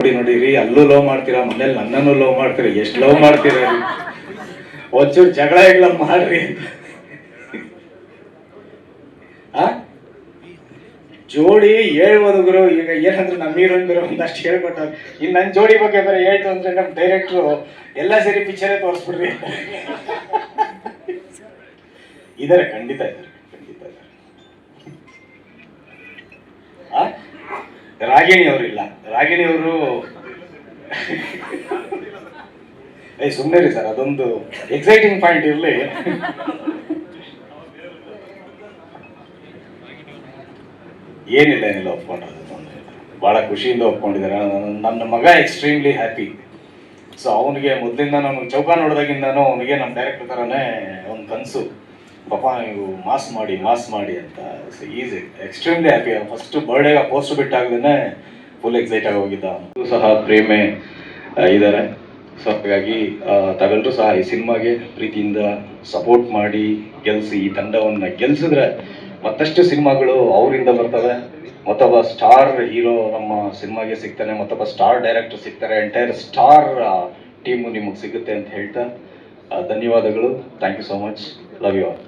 ನೋಡಿ ನೋಡಿರಿ, ಅಲ್ಲೂ ಲವ್ ಮಾಡ್ತೀರಾ, ಮನೇಲಿ ನನ್ನನ್ನು ಲವ್ ಮಾಡ್ತೀರಾ, ಎಷ್ಟು ಲವ್ ಮಾಡ್ತೀರಾ? ಒಂಚೂರು ಜಗಳ ಇಲ್ಲ ಮಾಡ್ರಿ ಜೋಡಿ ಹೇಳ್ಬೋದು ಗುರು, ಈಗ ಏನಂದ್ರೆ ನಮ್ಮ ಹೀರೋಯಿನ್ ಬೇರೆ ಒಂದಷ್ಟು ಹೇಳ್ಕೊಟ್ಟಾರ. ಇನ್ ನನ್ನ ಜೋಡಿ ಬಗ್ಗೆ ಬೇರೆ ಹೇಳ್ತು ಅಂದ್ರೆ ನಮ್ಮ ಡೈರೆಕ್ಟ್ರು ಎಲ್ಲ ಸೇರಿ ಪಿಕ್ಚರೇ ತೋರಿಸ್ಬಿಡ್ರಿ. ಇದಾರೆ, ಖಂಡಿತ ಇದ್ದಾರೆ ಖಂಡಿತ ಇದ್ದಾರೆ ರಾಗಿಣಿ ಅವರಿಲ್ಲ. ರಾಗಿಣಿ ಅವರು. ಏ ಸುಮ್ಮನೆ ರೀ ಸರ್, ಅದೊಂದು ಎಕ್ಸೈಟಿಂಗ್ ಪಾಯಿಂಟ್ ಇರಲಿ. ಏನಿಲ್ಲ ಏನಿಲ್ಲ, ಒಪ್ಕೊಂಡ್ರೆ ಭಾಳ ಖುಷಿಯಿಂದ ಒಪ್ಕೊಂಡಿದ್ದಾರೆ. ನನ್ನ- ನನ್ನ ಮಗ ಎಕ್ಸ್ಟ್ರೀಮ್ಲಿ ಹ್ಯಾಪಿ ಸೊ ಅವನಿಗೆ ಮೊದಲಿಂದ ನಾನು ಚೌಕ ನೋಡಿದಾಗಿಂದನೂ ಅವನಿಗೆ ನಮ್ಮ ಡೈರೆಕ್ಟರ್ ಥರನೇ ಒಂದು ಕನಸು. ಪಾಪ, ನೀವು ಮಾಸ್ ಮಾಡಿ ಮಾಸ್ ಮಾಡಿ ಅಂತ. So he's extremely happy first ಬರ್ಡೇಗೆ post ಬಿಟ್ಟಾಗ್ದೇ ಫುಲ್ ಎಕ್ಸೈಟ್ ಆಗಿ ಹೋಗಿದ್ದ ಸಹ ಪ್ರೇಮೆ ಇದ್ದಾರೆ ಸೊ ಹಾಗಾಗಿ ತಗೊಂಡ್ರು ಸಹ ಈ ಸಿನಿಮಾಗೆ ಪ್ರೀತಿಯಿಂದ ಸಪೋರ್ಟ್ ಮಾಡಿ ಗೆಲ್ಸಿ ಈ ತಂಡವನ್ನು ಗೆಲ್ಸಿದ್ರೆ ಮತ್ತಷ್ಟು ಸಿನಿಮಾಗಳು ಅವರಿಂದ ಬರ್ತವೆ. ಮತ್ತೊಬ್ಬ ಸ್ಟಾರ್ ಹೀರೋ ನಮ್ಮ ಸಿನಿಮಾಗೆ ಸಿಗ್ತಾನೆ, ಮತ್ತೊಬ್ಬ ಸ್ಟಾರ್ ಡೈರೆಕ್ಟರ್ ಸಿಗ್ತಾರೆ ಎಂಟೈರ್ ಸ್ಟಾರ್ ಟೀಮು ನಿಮಗೆ ಸಿಗುತ್ತೆ ಅಂತ ಹೇಳ್ತಾ ಧನ್ಯವಾದಗಳು. Thank you so much love you all